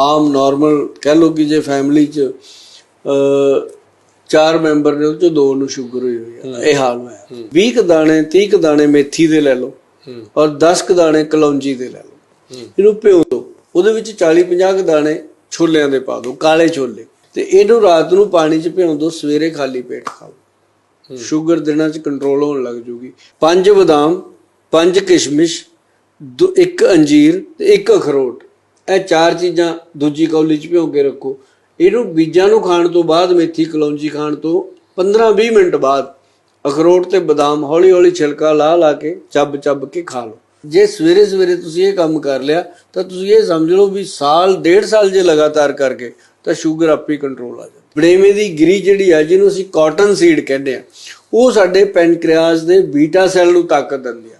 ਆਮ normal ਕਹਿ ਲਓ ਕਿ ਜੇ ਫੈਮਿਲੀ 'ਚ ਅ ਚਾਰ ਮੈਂਬਰ ਨੇ ਉਹ 'ਚੋਂ ਦੋ ਨੂੰ ਸ਼ੂਗਰ ਹੋਈ ਹੋਈ ਹੈ ਇਹ ਹਾਲ ਹੋਇਆ। 20 ਕੁ ਦਾਣੇ 30 ਕੁ ਦਾਣੇ ਮੇਥੀ ਦੇ ਲੈ ਲਓ ਔਰ 10 ਕੁ ਦਾਣੇ ਕਲੌਂਜੀ ਦੇ ਲੈ ਲਓ। ਇਹਨੂੰ ਭਿਓ ਦਿਓ ਉਹਦੇ ਵਿੱਚ 40 50 ਕੁ ਦਾਣੇ ਛੋਲਿਆਂ ਦੇ ਪਾ ਦਿਓ ਕਾਲੇ ਛੋਲੇ। ਤੇ ਇਹਨੂੰ ਰਾਤ ਨੂੰ ਪਾਣੀ 'ਚ ਭਿਓ ਦਿਓ ਸਵੇਰੇ ਖਾਲੀ ਪੇਟ ਖਾਓ ਸ਼ੂਗਰ ਦਿਨਾਂ 'ਚ ਕੰਟਰੋਲ ਹੋਣ ਲੱਗ ਜੂਗੀ। ਪੰਜ ਬਦਾਮ ਪੰਜ ਕਿਸ਼ਮਿਸ਼ ਦੋ- ਇੱਕ ਅੰਜੀਰ ਤੇ ਇੱਕ ਅਖਰੋਟ। ਇਹ ਚਾਰ ਚੀਜ਼ਾਂ ਦੂਜੀ ਕੌਲੀ 'ਚ ਭਿਓ ਕੇ ਰੱਖੋ। ਇਹਨੂੰ ਬੀਜਾਂ ਨੂੰ ਖਾਣ ਤੋਂ ਬਾਅਦ, ਮੇਥੀ ਕਲੌਂਜੀ ਖਾਣ ਤੋਂ 15-20 ਮਿੰਟ ਬਾਅਦ ਅਖਰੋਟ ਤੇ ਬਦਾਮ ਹੌਲੀ-ਹੌਲੀ ਛਿਲਕਾ ਲਾ ਲਾ ਕੇ ਚੱਬ ਚੱਬ ਕੇ ਖਾ ਲਓ। ਜੇ ਸਵੇਰੇ ਸਵੇਰੇ ਤੁਸੀਂ ਇਹ ਕੰਮ ਕਰ ਲਿਆ, ਤਾਂ ਤੁਸੀਂ ਇਹ ਸਮਝ ਲਓ ਵੀ ਸਾਲ, ਡੇਢ ਸਾਲ ਜੇ ਲਗਾਤਾਰ ਕਰਕੇ, ਤਾਂ ਸ਼ੂਗਰ ਆਪੇ ਕੰਟਰੋਲ ਆ ਜਾਂਦੀ ਬੜੇਵੇਂ ਦੀ ਗਿਰੀ ਜਿਹੜੀ ਆ, ਜਿਹਨੂੰ ਅਸੀਂ ਕਾਟਨ ਸੀਡ ਕਹਿੰਦੇ ਆ, ਉਹ ਸਾਡੇ ਪੈਨਕ੍ਰੀਆਸ ਦੇ ਬੀਟਾ ਸੈੱਲ ਨੂੰ ਤਾਕਤ ਦਿੰਦੀ ਆ।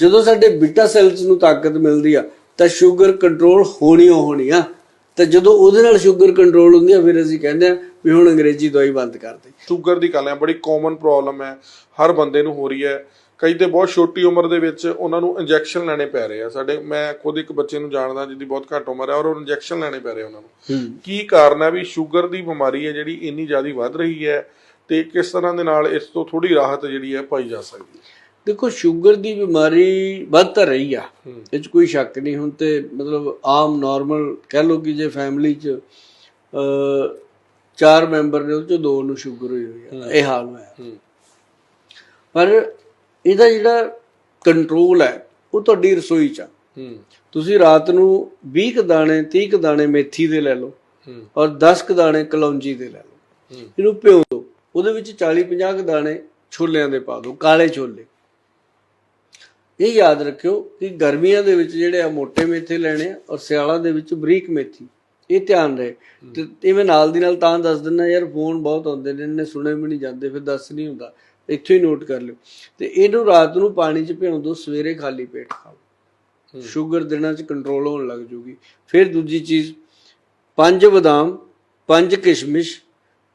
ਜਦੋਂ ਸਾਡੇ ਬੀਟਾ ਸੈੱਲਸ ਨੂੰ ਤਾਕਤ ਮਿਲਦੀ ਆ ਤਾਂ ਸ਼ੂਗਰ ਕੰਟਰੋਲ ਹੋਣੀ ਹੋਣੀ ਆ। ਤੇ ਜਦੋਂ ਉਹਦੇ ਨਾਲ ਸ਼ੂਗਰ ਕੰਟਰੋਲ ਹੁੰਦੀ ਆ ਫਿਰ ਅਸੀਂ ਕਹਿੰਦੇ ਆ ਵੀ ਹੁਣ ਅੰਗਰੇਜ਼ੀ ਦਵਾਈ ਬੰਦ ਕਰ ਦੇ। ਸ਼ੂਗਰ ਦੀ ਗੱਲ ਹੈ ਬੜੀ ਕਾਮਨ ਪ੍ਰੋਬਲਮ ਹੈ ਹਰ ਬੰਦੇ ਨੂੰ ਹੋ ਰਹੀ ਹੈ ਕਈ ਤੇ ਬਹੁਤ ਛੋਟੀ ਉਮਰ ਦੇ ਵਿੱਚ ਉਹਨਾਂ ਨੂੰ ਇੰਜੈਕਸ਼ਨ ਲੈਣੇ ਪੈ ਰਹੇ ਆ। ਸਾਡੇ ਮੈਂ ਖੁਦ ਇੱਕ ਬੱਚੇ ਨੂੰ ਜਾਣਦਾ ਜਿਹਦੀ ਬਹੁਤ ਘੱਟ ਉਮਰ ਹੈ ਔਰ ਉਹ ਇੰਜੈਕਸ਼ਨ ਲੈਣੇ ਪੈ ਰਹੇ ਉਹਨਾਂ ਨੂੰ। ਕੀ ਕਾਰਨ ਹੈ ਵੀ ਸ਼ੂਗਰ ਦੀ ਬਿਮਾਰੀ ਹੈ ਜਿਹੜੀ ਇੰਨੀ ਜ਼ਿਆਦਾ ਵੱਧ ਰਹੀ ਹੈ ਤੇ ਕਿਸ ਤਰ੍ਹਾਂ ਦੇ ਨਾਲ ਇਸ ਤੋਂ ਥੋੜੀ ਰਾਹਤ ਜਿਹੜੀ ਹੈ ਪਾਈ ਜਾ ਸਕਦੀ ਹੈ ਦੇਖੋ ਸ਼ੂਗਰ ਦੀ ਬਿਮਾਰੀ ਵੱਧ ਤਾਂ ਰਹੀ ਆ। ਇਹ 'ਚ ਕੋਈ ਸ਼ੱਕ ਨਹੀਂ। ਹੁਣ ਤੇ ਮਤਲਬ ਆਮ ਨਾਰਮਲ ਕਹਿ ਲਓ ਕਿ ਜੇ ਫੈਮਿਲੀ 'ਚ ਅ ਚਾਰ ਮੈਂਬਰ ਨੇ ਉਹ 'ਚੋਂ ਦੋ ਨੂੰ ਸ਼ੂਗਰ ਹੋਈ ਹੋਈ ਹੈ। ਇਹ ਹਾਲ ਹੋਇਆ। ਪਰ ਇਹਦਾ ਜਿਹੜਾ ਕੰਟਰੋਲ ਹੈ ਉਹ ਤੁਹਾਡੀ ਰਸੋਈ 'ਚ ਆ। ਤੁਸੀਂ ਰਾਤ ਨੂੰ 20 ਕੁ ਦਾਣੇ 30 ਕੁ ਦਾਣੇ ਮੇਥੀ ਦੇ ਲੈ ਲਓ ਔਰ 10 ਕੁ ਦਾਣੇ ਕਲੌਂਜੀ ਦੇ ਲੈ ਲਓ। ਇਹਨੂੰ ਭਿਓ ਦਿਓ ਉਹਦੇ ਵਿੱਚ 40 50 ਕੁ ਦਾਣੇ ਛੋਲਿਆਂ ਦੇ ਪਾ ਦਿਓ ਕਾਲੇ ਛੋਲੇ। ਇਹ ਯਾਦ ਰੱਖਿਓ ਕਿ ਗਰਮੀਆਂ ਦੇ ਵਿੱਚ ਜਿਹੜੇ ਆ ਮੋٹے ਮੇਥੇ ਲੈਣੇ ਆ ਔਰ ਸਿਆਲਾਂ ਦੇ ਵਿੱਚ ਬਰੀਕ ਮੇਥੀ। ਇਹ ਧਿਆਨ ਰਹੇ। ਤੇ ਮੈਂ ਨਾਲ ਦੀ ਨਾਲ ਤਾਂ ਦੱਸ ਦਿੰਦਾ ਯਾਰ ਫੋਨ ਬਹੁਤ ਆਉਂਦੇ ਨੇ ਇਹਨੇ ਸੁਣੇ ਵੀ ਨਹੀਂ ਜਾਂਦੇ ਫਿਰ ਦੱਸ ਨਹੀਂ ਹੁੰਦਾ। ਇੱਥੋਂ ਹੀ ਨੋਟ ਕਰ ਲਿਓ। ਤੇ ਇਹਨੂੰ ਰਾਤ ਨੂੰ ਪਾਣੀ 'ਚ ਭਿਓ ਦਿਓ ਸਵੇਰੇ ਖਾਲੀ ਪੇਟ ਖਾਓ। ਸ਼ੂਗਰ ਦਿਨਾਂ 'ਚ ਕੰਟਰੋਲ ਹੋਣ ਲੱਗ ਜੂਗੀ। ਫਿਰ ਦੂਜੀ ਚੀਜ਼ ਪੰਜ ਬਦਾਮ ਪੰਜ ਕਿਸ਼ਮਿਸ਼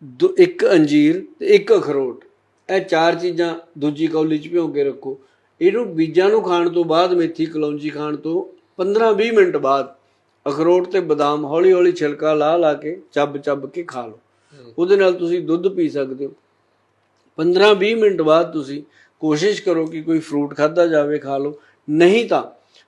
ਦੋ- ਇੱਕ ਅੰਜੀਰ ਤੇ ਇੱਕ ਅਖਰੋਟ। ਇਹ ਚਾਰ ਚੀਜ਼ਾਂ ਦੂਜੀ ਕੌਲੀ 'ਚ ਭਿਓ ਕੇ ਰੱਖੋ। ਇਹਨੂੰ ਬੀਜਾਂ ਨੂੰ ਖਾਣ ਤੋਂ ਬਾਅਦ ਮੇਥੀ ਕਲੌਂਜੀ ਖਾਣ ਤੋਂ 15-20 ਮਿੰਟ ਬਾਅਦ ਅਖਰੋਟ ਤੇ ਬਦਾਮ ਹੌਲੀ-ਹੌਲੀ ਛਿਲਕਾ ਲਾ ਲਾ ਕੇ ਚੱਬ ਚੱਬ ਕੇ ਖਾ ਲਓ। ਉਹਦੇ ਨਾਲ ਤੁਸੀਂ ਦੁੱਧ ਪੀ ਸਕਦੇ ਹੋ। 15-20 ਮਿੰਟ ਬਾਅਦ ਤੁਸੀਂ ਕੋਸ਼ਿਸ਼ ਕਰੋ ਕਿ ਕੋਈ ਫਰੂਟ ਖਾਦਾ ਜਾਵੇ ਖਾ ਲਓ। ਨਹੀਂ ਤਾਂ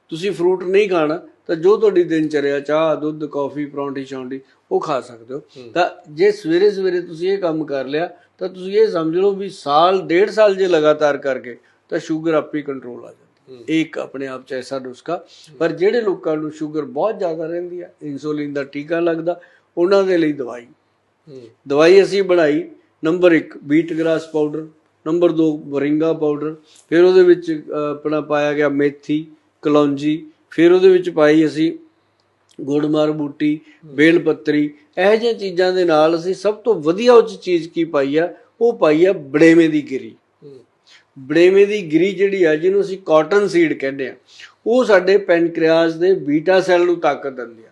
ਤੁਸੀਂ ਫਰੂਟ ਨਹੀਂ ਖਾਣਾ ਤਾਂ ਜੋ ਤੁਹਾਡੀ ਦਿਨਚਰਿਆ ਚਾਹ ਦੁੱਧ ਕਾਫੀ ਪਰੌਂਠੀ ਸ਼ੌਂਡੀ ਉਹ ਖਾ ਸਕਦੇ ਹੋ। ਤਾਂ ਜੇ ਸਵੇਰੇ ਸਵੇਰੇ ਤੁਸੀਂ ਇਹ ਕੰਮ ਕਰ ਲਿਆ ਤਾਂ ਤੁਸੀਂ ਇਹ ਸਮਝ ਲਓ ਵੀ ਸਾਲ ਡੇਢ ਸਾਲ ਜੇ ਲਗਾਤਾਰ ਕਰਕੇ ਤਾਂ ਸ਼ੂਗਰ ਆਪੇ ਕੰਟਰੋਲ ਆ ਜਾਂਦੀ ਇਹ ਇੱਕ ਆਪਣੇ ਆਪ ਚ ਐਸਾ ਨੁਸਖਾ। ਪਰ ਜਿਹੜੇ ਲੋਕਾਂ ਨੂੰ ਸ਼ੂਗਰ ਬਹੁਤ ਜ਼ਿਆਦਾ ਰਹਿੰਦੀ ਆ ਇਨਸੂਲਿਨ ਦਾ ਟੀਕਾ ਲੱਗਦਾ ਉਹਨਾਂ ਦੇ ਲਈ ਦਵਾਈ। ਦਵਾਈ ਅਸੀਂ ਬਣਾਈ number 1 beet grass powder number 2 moringa powder ਫਿਰ ਉਹਦੇ ਵਿੱਚ ਆਪਣਾ ਪਾਇਆ ਗਿਆ ਮੇਥੀ ਕਲੌਂਜੀ ਫਿਰ ਉਹਦੇ ਵਿੱਚ ਪਾਈ ਅਸੀਂ ਗੁੜਮਾਰ ਬੂਟੀ ਬੇਲ ਪੱਤਰੀ ਇਹੋ ਜਿਹੀਆਂ ਚੀਜ਼ਾਂ ਦੇ ਨਾਲ ਅਸੀਂ ਸਭ ਤੋਂ ਵਧੀਆ ਉਹ 'ਚ ਚੀਜ਼ ਕੀ ਪਾਈ ਆ ਉਹ ਪਾਈ ਆ ਬੜੇਵੇਂ ਦੀ ਗਿਰੀ। ਬੜੇਵੇਂ ਦੀ ਗਿਰੀ ਜਿਹੜੀ ਆ ਜਿਹਨੂੰ ਅਸੀਂ ਕਾਟਨ ਸੀਡ ਕਹਿੰਦੇ ਆ ਉਹ ਸਾਡੇ ਪੈਨਕ੍ਰੀਆਸ ਦੇ ਬੀਟਾ ਸੈੱਲ ਨੂੰ ਤਾਕਤ ਦਿੰਦੀ ਆ।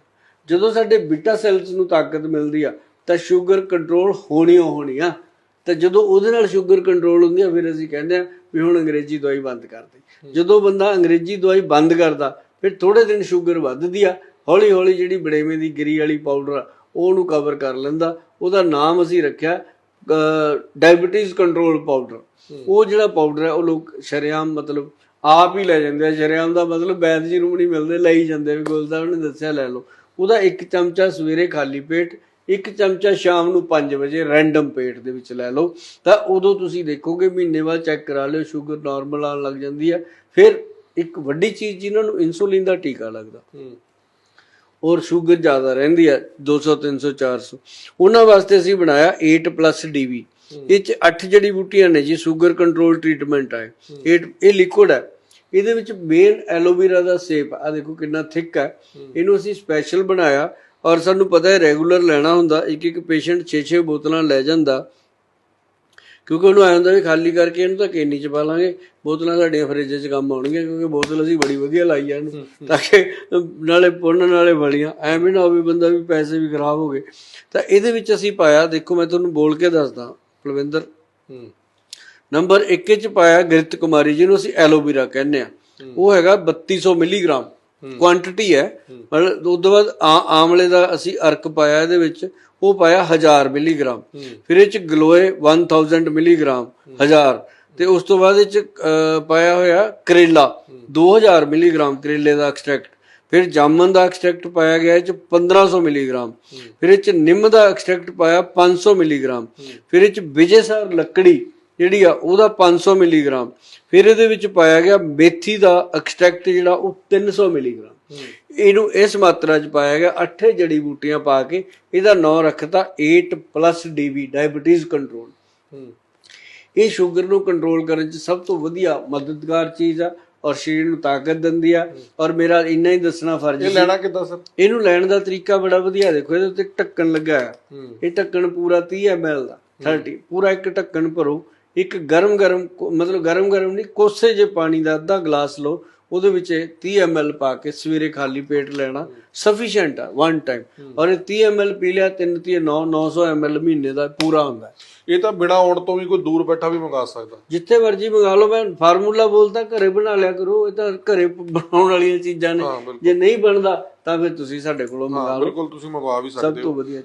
ਜਦੋਂ ਸਾਡੇ ਬੀਟਾ ਸੈੱਲਸ ਨੂੰ ਤਾਕਤ ਮਿਲਦੀ ਆ ਤਾਂ ਸ਼ੂਗਰ ਕੰਟਰੋਲ ਹੋਣੀ ਹੋਣੀ ਆ। ਤੇ ਜਦੋਂ ਉਹਦੇ ਨਾਲ ਸ਼ੂਗਰ ਕੰਟਰੋਲ ਹੁੰਦੀ ਆ ਫਿਰ ਅਸੀਂ ਕਹਿੰਦੇ ਆ ਵੀ ਹੁਣ ਅੰਗਰੇਜ਼ੀ ਦਵਾਈ ਬੰਦ ਕਰ ਦੇ। ਜਦੋਂ ਬੰਦਾ ਅੰਗਰੇਜ਼ੀ ਦਵਾਈ ਬੰਦ ਕਰਦਾ ਫਿਰ ਥੋੜੇ ਦਿਨ ਸ਼ੂਗਰ ਵੱਧਦੀ ਆ ਹੌਲੀ ਹੌਲੀ ਜਿਹੜੀ ਬੜੇਵੇਂ ਦੀ ਗਿਰੀ ਵਾਲੀ ਪਾਊਡਰ ਉਹਨੂੰ ਕਵਰ ਕਰ ਲੈਂਦਾ। ਉਹਦਾ ਨਾਮ ਅਸੀਂ ਰੱਖਿਆ ਡਾਇਬੀਟੀਜ਼ ਕੰਟਰੋਲ ਪਾਊਡਰ ਉਹ ਜਿਹੜਾ ਪਾਊਡਰ ਹੈ ਉਹ ਲੋਕ ਸ਼ਰੇਆਮ ਮਤਲਬ ਆਪ ਹੀ ਲੈ ਜਾਂਦੇ ਆ। ਸ਼ਰੇਆਮ ਦਾ ਮਤਲਬ ਵੈਦ ਜੀ ਨੂੰ ਨਹੀਂ ਮਿਲਦੇ ਲਈ ਜਾਂਦੇ ਵੀ ਗੁਲਦਾਰ ਨੇ ਦੱਸਿਆ ਲੈ ਲਓ। ਉਹਦਾ ਇੱਕ ਚਮਚਾ ਸਵੇਰੇ ਖਾਲੀ ਪੇਟ ਇੱਕ ਚਮਚਾ ਸ਼ਾਮ ਨੂੰ 5 ਵਜੇ ਰੈਂਡਮ ਪੇਟ ਦੇ ਵਿੱਚ ਲੈ ਲਓ। ਤਾਂ ਉਦੋਂ ਤੁਸੀਂ ਦੇਖੋਗੇ ਮਹੀਨੇ ਬਾਅਦ ਚੈੱਕ ਕਰਾ ਲਿਓ ਸ਼ੂਗਰ ਨਾਰਮਲ ਆਉਣ ਲੱਗ ਜਾਂਦੀ ਹੈ ਫਿਰ ਇੱਕ ਵੱਡੀ ਚੀਜ਼ ਜਿਨ੍ਹਾਂ ਨੂੰ ਇਨਸੂਲਿਨ ਦਾ ਟੀਕਾ ਲੱਗਦਾ। ਔਰ ਸ਼ੂਗਰ ਜ਼ਿਆਦਾ ਰਹਿੰਦੀ ਹੈ 200 300 400 ਉਹਨਾਂ ਵਾਸਤੇ ਅਸੀਂ ਬਣਾਇਆ 8 ਡੀਵੀ ਇਹ ਚ 8 ਜੜੀ ਬੂਟੀਆਂ ਨੇ ਜੀ ਸ਼ੂਗਰ ਕੰਟਰੋਲ ਟ੍ਰੀਟਮੈਂਟ ਹੈ। 8 ਇਹ ਲਿਕੁਇਡ ਹੈ ਇਹਦੇ ਵਿੱਚ ਮੇਨ ਐਲੋਵੇਰਾ ਦਾ ਸੇਪ ਆ। ਦੇਖੋ ਕਿੰਨਾ ਥਿਕ ਹੈ। ਇਹਨੂੰ ਅਸੀਂ ਸਪੈਸ਼ਲ ਬਣਾਇਆ। ਔਰ ਸਾਨੂੰ ਪਤਾ ਹੈ ਰੈਗੂਲਰ ਲੈਣਾ ਹੁੰਦਾ। ਇੱਕ ਇੱਕ ਪੇਸ਼ੈਂਟ 6-6 ਬੋਤਲਾਂ ਲੈ ਜਾਂਦਾ। ਕਿਉਂਕਿ ਉਹਨੂੰ ਆਇਆ ਹੁੰਦਾ ਵੀ ਖਾਲੀ ਕਰਕੇ ਇਹਨੂੰ ਤਾਂ ਕੇਨੀ ਚ ਪਾ ਲਾਂਗੇ। ਬੋਤਲਾਂ ਸਾਡੀਆਂ ਫਰਿੱਜ 'ਚ ਕੰਮ ਆਉਣਗੀਆਂ ਕਿਉਂਕਿ ਬੋਤਲ ਅਸੀਂ ਬੜੀ ਵਧੀਆ ਲਾਈ ਆ ਇਹਨੂੰ। ਤਾਂ ਕਿ ਨਾਲੇ ਪੁੰਨ ਨਾਲੇ ਬੜੀਆਂ ਐਵੇਂ ਨਾ ਹੋਵੇ ਬੰਦਾ ਵੀ ਪੈਸੇ ਵੀ ਖਰਾਬ ਹੋ ਗਏ। ਤਾਂ ਇਹਦੇ ਵਿੱਚ ਅਸੀਂ ਪਾਇਆ ਦੇਖੋ ਮੈਂ ਤੁਹਾਨੂੰ ਬੋਲ ਕੇ ਦੱਸਦਾ ਕੁਲਵਿੰਦਰ। ਨੰਬਰ 1 ਚ ਪਾਇਆ ਗ੍ਰਿਤ ਕੁਮਾਰੀ ਜਿਹਨੂੰ ਅਸੀਂ ਐਲੋਵੇਰਾ ਕਹਿੰਦੇ ਆ। ਉਹ ਹੈਗਾ 3200 ਮਿਲੀਗ੍ਰਾਮ। ਕੁਆਂਟੀਟੀ ਹੈ। ਮਤਲਬ ਉਸ ਤੋਂ ਬਾਅਦ ਆਮਲੇ ਦਾ ਅਸੀਂ ਅਰਕ ਪਾਇਆ ਇਹਦੇ ਵਿੱਚ। ਉਹ ਪਾਇਆ 1000 ਮਿਲੀਗ੍ਰਾਮ। ਫਿਰ ਇਹ ਚ ਗਲੋਏ 1000 ਮਿਲੀਗ੍ਰਾਮ 1000 ਤੇ ਉਸ ਤੋਂ ਬਾਅਦ ਇਹ ਚ ਪਾਇਆ ਹੋਇਆ ਕਰੇਲਾ 2000 ਮਿਲੀਗ੍ਰਾਮ ਕਰੇਲੇ ਦਾ ਐਕਸਟ੍ਰੈਕਟ ਫਿਰ ਜਾਮਨ ਦਾ ਐਕਸਟ੍ਰੈਕਟ ਪਾਇਆ ਗਿਆ ਇਹ ਚ 1500 ਮਿਲੀਗ੍ਰਾਮ। ਫਿਰ ਇਹ ਚ ਨਿੰਮ ਦਾ ਐਕਸਟ੍ਰੈਕਟ ਪਾਇਆ 500 ਮਿਲੀਗ੍ਰਾਮ। ਫਿਰ ਇਹ ਚ ਵਿਜੇਸਰ ਲੱਕੜੀ ਜਿਹੜੀ ਆ ਉਹਦਾ 500 ਮਿਲੀਗ੍ਰਾਮ। ਫਿਰ ਇਹਦੇ ਵਿੱਚ ਪਾਇਆ ਗਿਆ ਮੇਥੀ ਦਾ ਐਕਸਟ੍ਰੈਕਟ ਜਿਹੜਾ ਉਹ 300 ਮਿਲੀਗ੍ਰਾਮ। ਇਹਨੂੰ ਇਸ ਮਾਤਰਾ 'ਚ ਪਾਇਆ ਗਿਆ ਅੱਠੇ ਜੜੀ ਬੂਟੀਆਂ ਪਾ ਕੇ ਇਹਦਾ ਨਾਂ ਰੱਖਤਾ 8 ਡੀਬੀ ਡਾਇਬੀਟੀਜ਼ ਕੰਟਰੋਲ। ਹੂੰ ਇਹ ਸ਼ੂਗਰ ਨੂੰ ਕੰਟਰੋਲ ਕਰਨ 'ਚ ਸਭ ਤੋਂ ਵਧੀਆ ਮਦਦਗਾਰ ਚੀਜ਼ ਆ ਔਰ ਸਰੀਰ ਨੂੰ ਤਾਕਤ ਦਿੰਦੀ ਆ। ਔਰ ਮੇਰਾ ਇੰਨਾ ਹੀ ਦੱਸਣਾ ਫਰਜ਼ ਇਹ ਸੀ। ਲੈਣਾ ਕਿੱਦਾਂ ਸਰ? ਇਹਨੂੰ ਲੈਣ ਦਾ ਤਰੀਕਾ ਬੜਾ ਵਧੀਆ ਦੇਖੋ ਇਹਦੇ ਉੱਤੇ ਢੱਕਣ ਲੱਗਾ ਹੈ ਹੂੰ। ਇਹ ਢੱਕਣ ਪੂਰਾ 30 ml ਦਾ 30 ਪੂਰਾ ਇੱਕ ਢੱਕਣ ਭਰੋ। ਇੱਕ ਗਰਮ ਗਰਮ ਕੋ- ਮਤਲਬ ਗਰਮ ਗਰਮ ਨਹੀਂ ਕੋਸੇ ਜੇ ਪਾਣੀ ਦਾ ਅੱਧਾ ਗਲਾਸ ਲਓ ਉਹਦੇ ਵਿੱਚ ਇਹ 30 ml ਪਾ ਕੇ ਸਵੇਰੇ ਖਾਲੀ ਪੇਟ ਲੈਣਾ ਸਫੀਸ਼ੀਐਂਟ ਆ ਵਨ ਟਾਈਮ ਔਰ ਇਹ 30 ml ਪੀ ਲਿਆ 3 3 9 900 ml ਮਹੀਨੇ ਦਾ ਪੂਰਾ ਹੁੰਦਾ। ਇਹ ਤਾਂ ਬਿਨਾ ਆਉਣ ਤੋਂ ਵੀ ਕੋਈ ਦੂਰ ਬੈਠਾ ਵੀ ਮੰਗਾ ਸਕਦਾ। ਜਿੱਥੇ ਮਰਜ਼ੀ ਮੰਗਾ ਲਓ ਮੈਂ ਫਾਰਮੂਲਾ ਬੋਲਦਾ ਘਰੇ ਬਣਾ ਲਿਆ ਕਰੋ ਇਹ ਤਾਂ ਘਰੇ ਬਣਾਉਣ ਵਾਲੀਆਂ ਚੀਜ਼ਾਂ ਨੇ। ਜੇ ਨਹੀਂ ਬਣਦਾ ਤਾਂ ਫਿਰ ਤੁਸੀਂ ਸਾਡੇ ਕੋਲੋਂ ਮੰਗਾ ਲਓ। ਬਿਲਕੁਲ ਤੁਸੀਂ ਮੰਗਵਾ ਵੀ ਸਭ ਸਕਦੇ ਹੋ। ਤੋਂ ਵਧੀਆ